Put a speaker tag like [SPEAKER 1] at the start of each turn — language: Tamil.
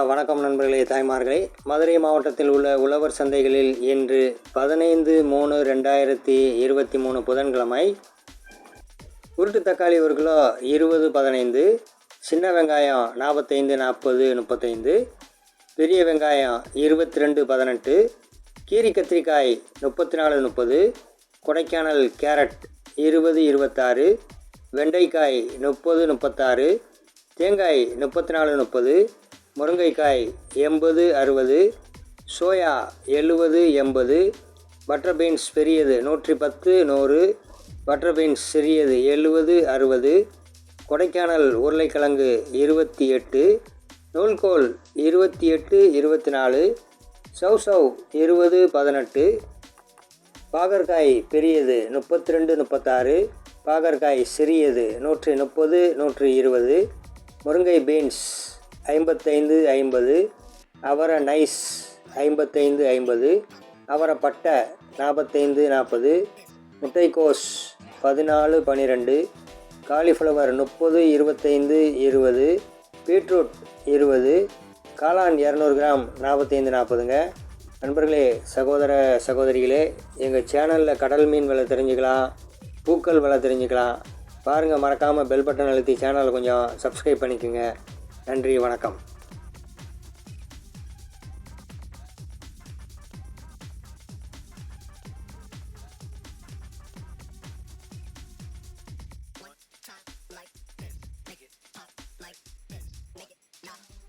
[SPEAKER 1] வணக்கம் நண்பர்களே தாய்மார்களே. மதுரை மாவட்டத்தில் உள்ள உழவர் சந்தைகளில் இன்று பதினைந்து மூணு ரெண்டாயிரத்தி இருபத்தி மூணு புதன்கிழமை உருட்டு தக்காளி ஒரு கிலோ இருபது பதினைந்து சின்ன வெங்காயம் நாற்பத்தைந்து நாற்பது முப்பத்தைந்து பெரிய வெங்காயம் இருபத்தி ரெண்டு பதினெட்டு கீரி கத்திரிக்காய் முப்பத்தி நாலு முப்பது கொடைக்கானல் கேரட் இருபது இருபத்தாறு வெண்டைக்காய் முப்பது முப்பத்தாறு தேங்காய் முப்பத்தி நாலு முப்பது முருங்கைக்காய் எண்பது அறுபது சோயா எழுபது எண்பது பட்டர் பீன்ஸ் பெரியது நூற்றி பத்து நூறு பட்டர் பீன்ஸ் சிறியது எழுபது அறுபது கொடைக்கானல் உருளைக்கிழங்கு இருபத்தி எட்டு நூல்கோல் இருபத்தி எட்டு இருபத்தி நாலு சவ் சவ் இருபது பதினெட்டு பாகற்காய் பெரியது முப்பத்தி ரெண்டு முப்பத்தாறு பாகற்காய் சிறியது நூற்றி முப்பது நூற்றி இருபது முருங்கை பீன்ஸ் ஐம்பத்தைந்து ஐம்பது. அவரை நைஸ் ஐம்பத்தைந்து ஐம்பது. அவரை பட்டை நாற்பத்தைந்து நாற்பது முட்டைக்கோஸ் பதினாலு பன்னிரெண்டு காலிஃப்ளவர் முப்பது இருபத்தைந்து இருபது. பீட்ரூட் இருபது. காளான் இரநூறு கிராம் நாற்பத்தைந்து நாற்பதுங்க நண்பர்களே சகோதர சகோதரிகளே எங்கள் சேனலில் கடல் மீன் விலை தெரிஞ்சுக்கலாம் பூக்கள் விலை தெரிஞ்சுக்கலாம். பாருங்கள் மறக்காமல் பெல் பட்டன் அழுத்தி சேனலை கொஞ்சம் சப்ஸ்கிரைப் பண்ணிக்கோங்க. நன்றி வணக்கம் like this, make it pop like this, make it now.